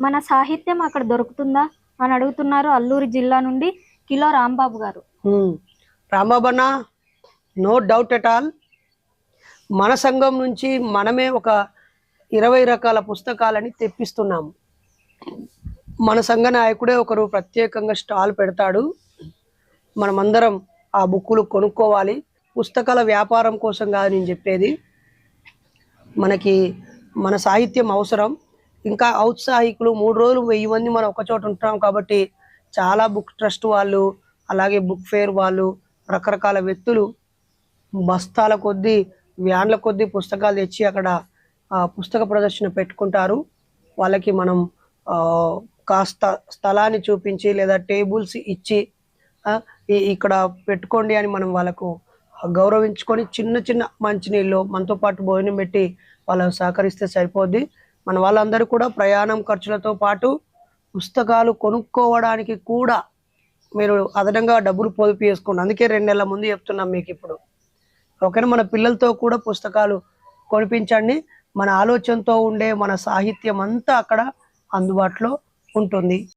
మన సాహిత్యం అక్కడ దొరుకుతుందా అని అడుగుతున్నారు అల్లూరి జిల్లా నుండి కిలో రాంబాబు గారు. రాంబాబన్న నో డౌట్ ఎట్ ఆల్. మన సంఘం నుంచి మనమే ఒక ఇరవై రకాల పుస్తకాలని తెప్పిస్తున్నాము మన సంఘ నాయకుడే ఒకరు ప్రత్యేకంగా స్టాల్ పెడతాడు. మనమందరం ఆ బుక్కులు కొనుక్కోవాలి. పుస్తకాల వ్యాపారం కోసం కాదు నేను చెప్పేది. మనకి మన సాహిత్యం అవసరం. ఇంకా ఔత్సాహికులు మూడు రోజులు వెయ్యి మంది మనం ఒక చోట ఉంటాం కాబట్టి చాలా బుక్ ట్రస్ట్ వాళ్ళు అలాగే బుక్ ఫేర్ వాళ్ళు రకరకాల వ్యక్తులు బస్తాల కొద్దీ వ్యాన్ల కొద్దీ పుస్తకాలు తెచ్చి అక్కడ పుస్తక ప్రదర్శన పెట్టుకుంటారు. వాళ్ళకి మనం కాస్త స్థలాన్ని చూపించి లేదా టేబుల్స్ ఇచ్చి ఇక్కడ పెట్టుకోండి అని మనం వాళ్ళకు గౌరవించుకొని చిన్న చిన్న మంచినీళ్ళు మనతో పాటు భోజనం పెట్టి వాళ్ళకు సహకరిస్తే సరిపోద్ది. మన వాళ్ళందరూ కూడా ప్రయాణం ఖర్చులతో పాటు పుస్తకాలు కొనుక్కోవడానికి కూడా మీరు అదనంగా డబ్బులు పొదుపు చేసుకోండి. అందుకే రెండు నెలల ముందు చెప్తున్నాం మీకు ఇప్పుడు. ఓకేనా మన పిల్లలతో కూడా పుస్తకాలు కొనిపించండి. మన ఆలోచనతో ఉండే మన సాహిత్యం అంతా అక్కడ అందుబాటులో ఉంటుంది.